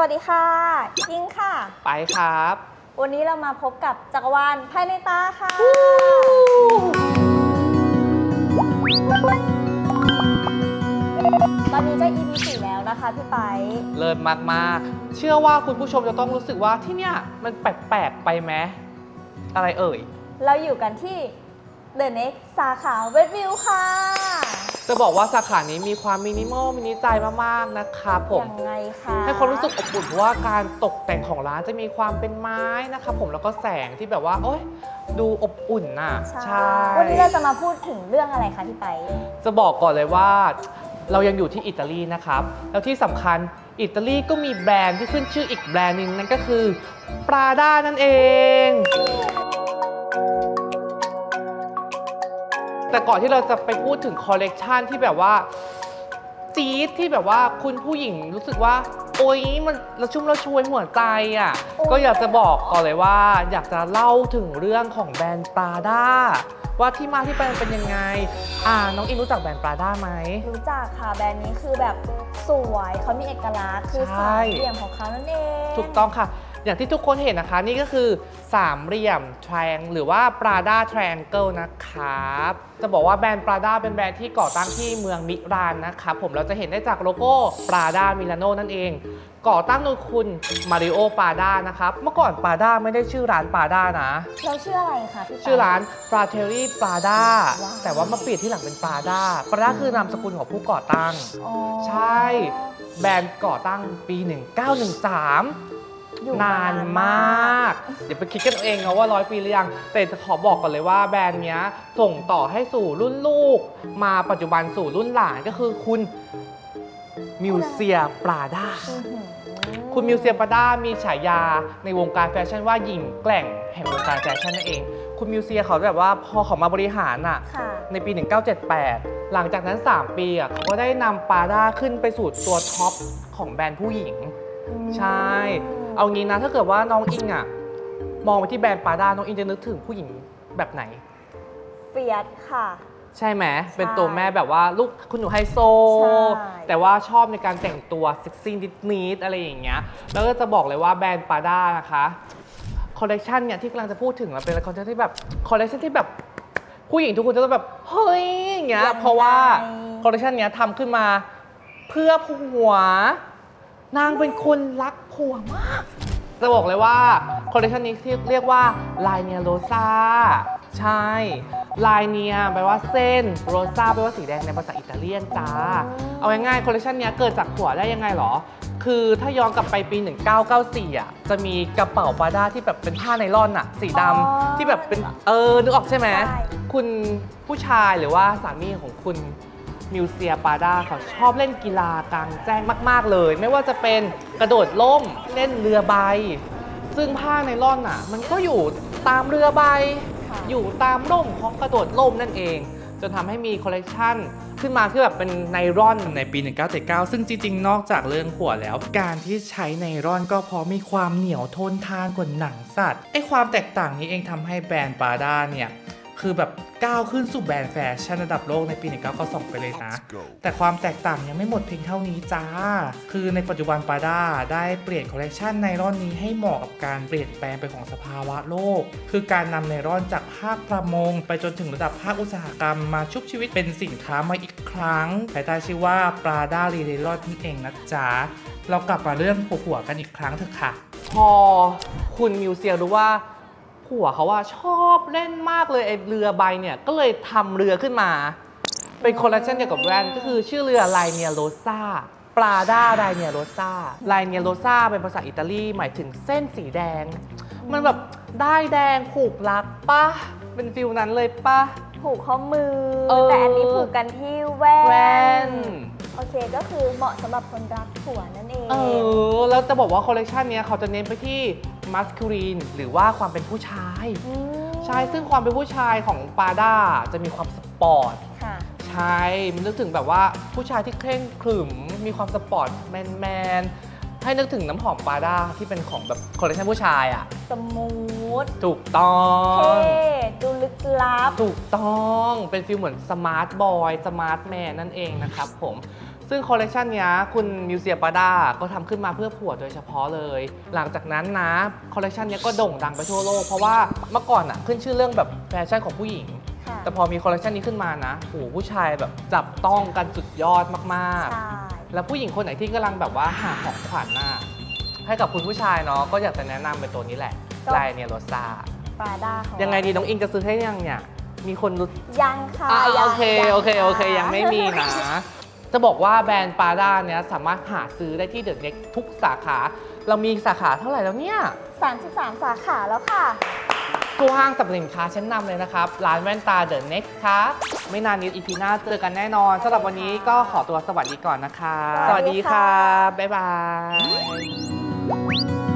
วัสดีค่ะ ยิงค่ะ ไปครับ วันนี้เรามาพบกับจักรวาลภายในตาค่ะ ตอนนี้จะ EP 4แล้วนะคะพี่ไปเลิศมากๆ เชื่อว่าคุณผู้ชมจะต้องรู้สึกว่าที่เนี่ยมันแปลกๆไปไหมอะไรเอ่ย เราอยู่กันที่ The Next สาขา Red View ค่ะ จะบอกว่าสาขานี้มีความมินิมอลมินิใจมากๆนะครับผมยังไงคะให้ความรู้สึกอบอุ่นเพราะว่าการตกแต่งของร้านจะมีความเป็นไม้นะครับผมแล้วก็แสงที่แบบว่าโอ๊ยดูอบอุ่นน่ะใช่วันนี้เราจะมาพูดถึงเรื่องอะไรคะพี่ไป จะบอกก่อนเลยว่า เรายังอยู่ที่อิตาลีนะครับ แล้วที่สำคัญอิตาลีก็มีแบรนด์ที่ขึ้นชื่ออีกแบรนด์หนึ่งนั่นก็คือ Prada นั่นเอง แต่ก่อนที่เราจะไปพูดถึงคอลเลกชันที่แบบว่าจี๊ดที่แบบว่าคุณผู้หญิงรู้สึกว่า โอ๊ยมันระชุ่มระชวยหัวใจอะโอ๊ยก็อยากจะบอกก่อนเลยว่า อยากจะเล่าถึงเรื่องของแบรนด์ Prada ว่าที่มาที่ไปมันเป็นยังไง อ่า น้องอินรู้จักแบรนด์ Prada ไหม รู้จักค่ะแบรนด์นี้คือแบบสวยเขามีเอกลักษณ์คือใช่สามเหลี่ยมของเขานั่นเอง ถูกต้องค่ะ อย่างที่ทุกคนเห็นนะคะนี่ก็คือสามเหลี่ยม triangle หรือว่า Prada Triangle นะครับจะบอกว่าแบรนด์ Prada เป็นแบรนด์ที่ก่อตั้งที่เมืองมิลานนะครับผมเราจะเห็นได้จากโลโก้ Prada Milano นั่นเอง ก่อตั้งโดยคุณมาริโอปาดานะครับเมื่อก่อนปาดาไม่ได้ชื่อร้านปาดานะ เราชื่ออะไรคะพี่ไปชื่อร้าน Fratelli Prada ว้าว แต่ว่ามาเปลี่ยนที่หลังเป็นปาดาปาดาคือนามสกุลของผู้ก่อตั้ง อ๋อ ใช่ แบรนด์ก่อตั้งปี 1913 อยู่นานมากอย่าไปคิดกันเอาเองนะว่าร้อยปีหรือยัง แต่จะขอบอกก่อนเลยว่าแบรนด์เนี้ยส่งต่อให้สู่รุ่นลูก มาปัจจุบันสู่รุ่นหลานก็คือคุณมิวเซียปราดาอื้อหือคุณมิวเซียปราดามีฉายาในวงการแฟชั่นว่าหญิงแกร่งแห่งวงการแฟชั่นนั่นเอง คุณมิวเซียเขาแบบว่าพอเขามาบริหารน่ะค่ะ ในปี 1978 หลังจากนั้น 3 ปีอะเขาก็ได้นำปาด้าขึ้นไปสู่ตัวท็อปของแบรนด์ผู้หญิง ใช่ เอางี้นะถ้าเกิดว่าน้องอิงอะ มองไปที่แบรนด์ปาด้าน้องอิงจะนึกถึงผู้หญิงแบบไหน เฟียสค่ะ ใช่ไหมเป็นตัวแม่แบบว่าลูกคุณหนูไฮโซ ใช่ แต่ว่าชอบในการแต่งตัวเซ็กซี่นิดๆอะไรอย่างเงี้ยแล้วก็จะบอกเลยว่าแบรนด์ปาด้านะคะคอลเลกชันเนี่ยที่กำลังจะพูดถึงมันเป็นคอลเลกชันที่แบบคอลเลกชันที่แบบผู้หญิงทุกคนจะต้องแบบเฮ้ยอย่างเงี้ยเพราะว่าคอลเลกชันเนี้ยทำขึ้นมาเพื่อผัว นางเป็นคนรักผัวมาก จะบอกเลยว่าคอลเลคชันนี้ที่เรียกว่าลายเนียโรซาใช่ลายเนียแปลว่าเส้นโรซาแปลว่าสีแดงในภาษาอิตาเลียนจ้า เอาง่ายๆคอลเลคชันนี้เกิดจากผัวได้ยังไงหรอ คือถ้าย้อนกลับไปปี 1994 อะ จะมีกระเป๋าปาด้าที่แบบเป็นผ้าไนล่อนอะ สีดำที่แบบเป็นเออนึกออกใช่ไหม ใช่ คุณผู้ชายหรือว่าสามีของคุณ มิวเซียปาด้าเขาชอบเล่นกีฬากลางแจ้งมาก ๆ เลย ไม่ว่าจะเป็นกระโดดล่มเล่นเรือใบ ซึ่งผ้าไนล่อนอะ มันก็อยู่ตามเรือใบค่ะอยู่ตามร่มของกระโดดล่มนั่นเอง จนทำให้มีคอลเลกชันขึ้นมาที่แบบเป็นไนร่อนในปี 1979 ซึ่งจริง ๆ นอกจากเรื่องหัวแล้ว การที่ใช้ไนร่อนก็เพราะมีความเหนียวทนทานกว่าหนังสัตว์ไอความแตกต่างนี้เองทำให้แบรนด์ปาด้าเนี่ย คือแบบก้าวขึ้นสู่แบรนด์แฟชั่นระดับโลกในปี 1992 ไปเลยนะ แต่ความแตกต่างยังไม่หมดเพียงเท่านี้จ้า คือในปัจจุบันปาด้าได้เปลี่ยนคอลเลกชันไนร่อนนี้ให้เหมาะกับการเปลี่ยนแปลงไปของสภาวะโลก คือการนำไนร่อนจากภาคประมง ไปจนถึงระดับภาคอุตสาหกรรมมาชุบชีวิตเป็นสินค้ามาอีกครั้งภายใต้ชื่อว่าปาด้ารีเดลอนนั่นเองนะจ๊ะเรากลับมาเรื่องผัวๆกันอีกครั้งเถอะค่ะ พอคุณมิวเซียรู้ว่า ผัวเขาว่าชอบเล่นมากเลยไอเรือใบเนี่ยก็เลยทำเรือขึ้นมา เป็นคอลเลคชันเกี่ยวกับแบรนด์ก็คือชื่อเรือไลเนียโรซาปลาด้าไลเนียโรซาไลเนียโรซาเป็นภาษาอิตาลีหมายถึงเส้นสีแดง มันแบบได้แดงผูกรักปะเป็นฟิลนั้นเลยปะ ผูกข้อมือ เออ แต่อันนี้ผูกกันที่แว่แว่น โอเคก็คือเหมาะสำหรับคนรักผัวนั่นเองเออ แล้วจะบอกว่าคอลเลคชันเนี้ยเขาจะเน้นไปที่มัสคูลีนหรือว่าความเป็นผู้ชาย มใช่ ซึ่งความเป็นผู้ชายของปาด้าจะมีความสปอร์ต ค่ะ ใช่ มันนึกถึงแบบว่าผู้ชายที่เคร่งขรึม มีความสปอร์ตแมนแมนๆ ให้นึกถึงน้ำหอมปาด้าที่เป็นของแบบคอลเลคชันผู้ชายอะ สมูทถูกต้อเท่งดูลึกลับ ถูกต้องเป็นฟิลเหมือนสมาร์ทบอยสมาร์ทแมนนั่นเองนะครับผม ซึ่งคอลเลกชันเนี้ยคุณมิวเซียปาด้าก็ทำขึ้นมาเพื่อผัวโดยเฉพาะเลย หลังจากนั้นนะคอลเลกชันเนี้ยก็โด่งดังไปทั่วโลก เพราะว่าเมื่อก่อนอะขึ้นชื่อเรื่องแบบแฟชั่นของผู้หญิง ค่ะแต่พอมีคอลเลกชันนี้ขึ้นมานะโอ้โหผู้ชายแบบจับต้องกันสุดยอดมากใช่ๆ แล้วผู้หญิงคนไหนที่กำลังแบบว่าหาของขวัญน่ะให้กับคุณผู้ชายเนาะก็อยากจะแนะนำเป็นตัวนี้แหละลายเนียโรซ่าปราด้าของยังไงดีน้องอิงจะซื้อให้ยังเนี่ย มีคนรู้ ยังค่ะอ่ายังโอเค ยังโอเคโอเคะยังไม่มีนะ จะบอกว่าแบรนด์ปาด้าเนี้ยสามารถหาซื้อได้ที่เดอะเน็กทุกสาขา เรามีสาขาเท่าไหร่แล้วเนี่ย 33 สาขาแล้วค่ะ ทั่วห้างสรรพสินค้าชั้นนำเลยนะครับ ร้านแว่นตาเดอะเน็กครับไม่นานนี้อีพีหน้าเจอกันแน่นอนสำหรับวันนี้ก็ขอตัวสวัสดีก่อนนะคะ สวัสดีค่ะ บ๊ายบาย